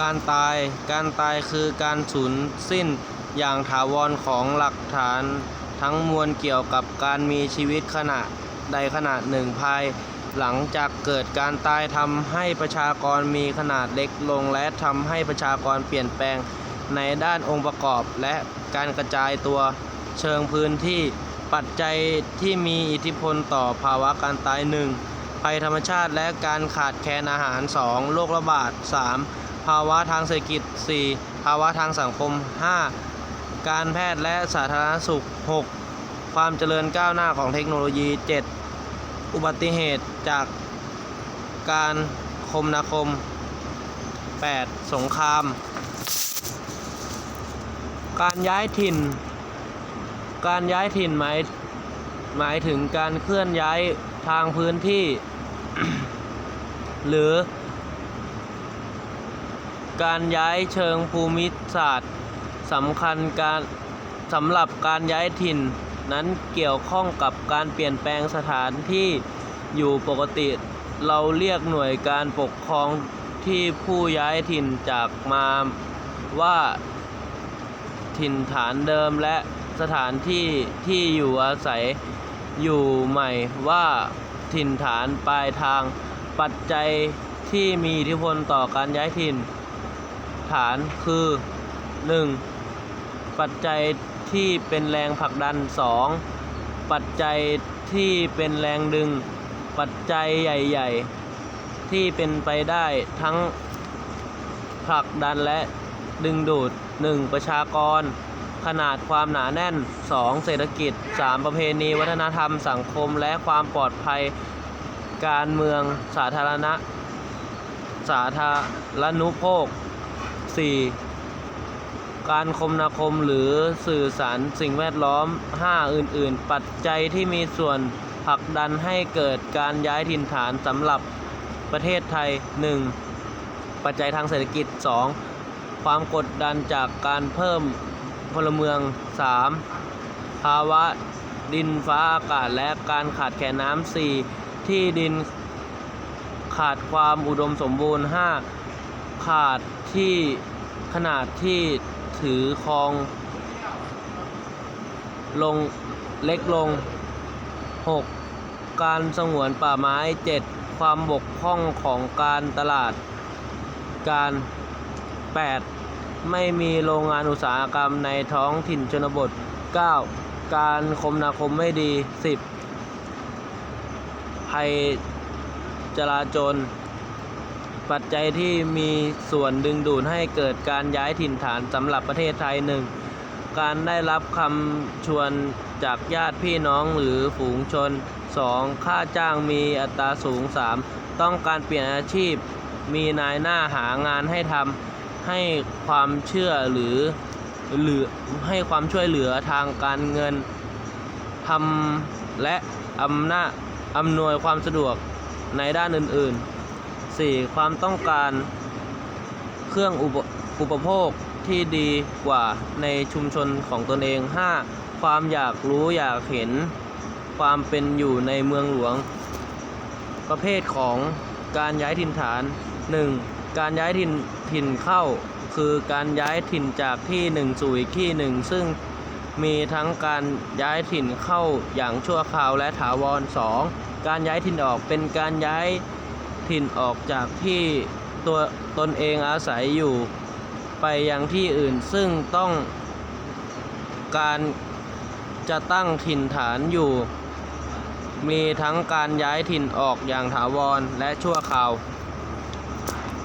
การตาย การตายคือการสูญสิ้นอย่างถาวรของหลักฐานทั้งมวลเกี่ยวกับการมีชีวิตขณะใดขณะหนึ่งภาย หลังจากเกิดการตายทำให้ประชากรมีขนาดเล็กลง และทำให้ประชากรเปลี่ยนแปลงในด้านองค์ประกอบ และการกระจายตัวเชิงพื้นที่ปัจจัยที่มีอิทธิพลต่อภาวะการตายหนึ่งภัยธรรมชาติและการขาดแคลนอาหาร 2. โรคระบาด 3. ภาวะทางเศรษฐกิจ 4. ภาวะทางสังคม 5. การแพทย์และสาธารณสุข 6. ความเจริญก้าวหน้าของเทคโนโลยี 7. อุบัติเหตุจากการคมนาคม 8. สงคราม การย้ายถิ่น การย้ายถิ่นหมายหมายถึงการเคลื่อนย้ายทางพื้นที่ หรือ การย้ายเชิงภูมิศาสตร์สำคัญการสำหรับการย้ายถิ่น นั้นเกี่ยวข้องกับการเปลี่ยนแปลงสถานที่อยู่ปกติ เราเรียกหน่วยการปกครองที่ผู้ย้ายถิ่นจากมาว่าถิ่นฐานเดิมและสถานที่ที่อยู่อาศัยอยู่ใหม่ว่าถิ่นฐานปลายทางปัจจัยที่มีอิทธิพลต่อการย้ายถิ่น ฐานคือ 1. ปัจจัยที่เป็นแรงผลักดัน 2. ปัจจัยที่เป็นแรงดึง ปัจจัยใหญ่ ๆ ที่เป็นไปได้ทั้งผลักดันและดึงดูด 1. ประชากร ขนาดความหนาแน่น 2. เศรษฐกิจ 3. ประเพณี วัฒนธรรมสังคมและความปลอดภัยการเมืองสาธารณะ สาธารณูปโภค 4. การคมนาคมหรือสื่อสารสิ่งแวดล้อม 5. อื่น ๆ ปัจจัยที่มีส่วนผลักดันให้เกิดการย้ายถิ่นฐานสำหรับประเทศไทย 1. ปัจจัยทางเศรษฐกิจ 2. ความกดดันจากการเพิ่มพลเมือง 3. ภาวะดินฟ้าอากาศและการขาดแคลนน้ำ 4. ที่ดินขาดความอุดมสมบูรณ์ 5. ขาด ที่ขนาดที่ถือครอง ลงเล็กลง 6. การสงวนป่าไม้ 7. ความบกพร่องของการตลาด การ 8. ไม่มีโรงงานอุตสาหกรรมในท้องถิ่นชนบท 9. การคมนาคมไม่ดี 10. ภัยจราจร ปัจจัยที่มีส่วนดึงดูดให้เกิดการย้ายถิ่นฐานสำหรับประเทศไทย 1. การได้รับคำชวนจากญาติพี่น้องหรือฝูงชน 2. ค่าจ้างมีอัตราสูง 3. ต้องการเปลี่ยนอาชีพ มีนายหน้าหางานให้ทำให้ความเชื่อหรือหรือให้ความช่วยเหลือทางการเงินทำและอำนาจอำนวยความสะดวกในด้านอื่น ๆ 4. ความต้องการเครื่องอุปอุปโภคที่ดีกว่าในชุมชนของตนเอง 5. ความอยากรู้อยากเห็นความเป็นอยู่ในเมืองหลวง ประเภทของการย้ายถิ่นฐาน 1. การย้ายถิ่นถิ่นเข้า คือการย้ายถิ่นจากที่หนึ่งสู่อีกที่หนึ่งซึ่งมีทั้งการย้ายถิ่นเข้าอย่างชั่วคราวและถาวร 2. การย้ายถิ่นออกเป็นการย้าย ถิ่นออกจากที่ตัวตนเองอาศัยอยู่ไปยังที่อื่นซึ่งต้องการจะตั้งถิ่นฐานอยู่ มีทั้งการย้ายถิ่นออกอย่างถาวรและชั่วคราว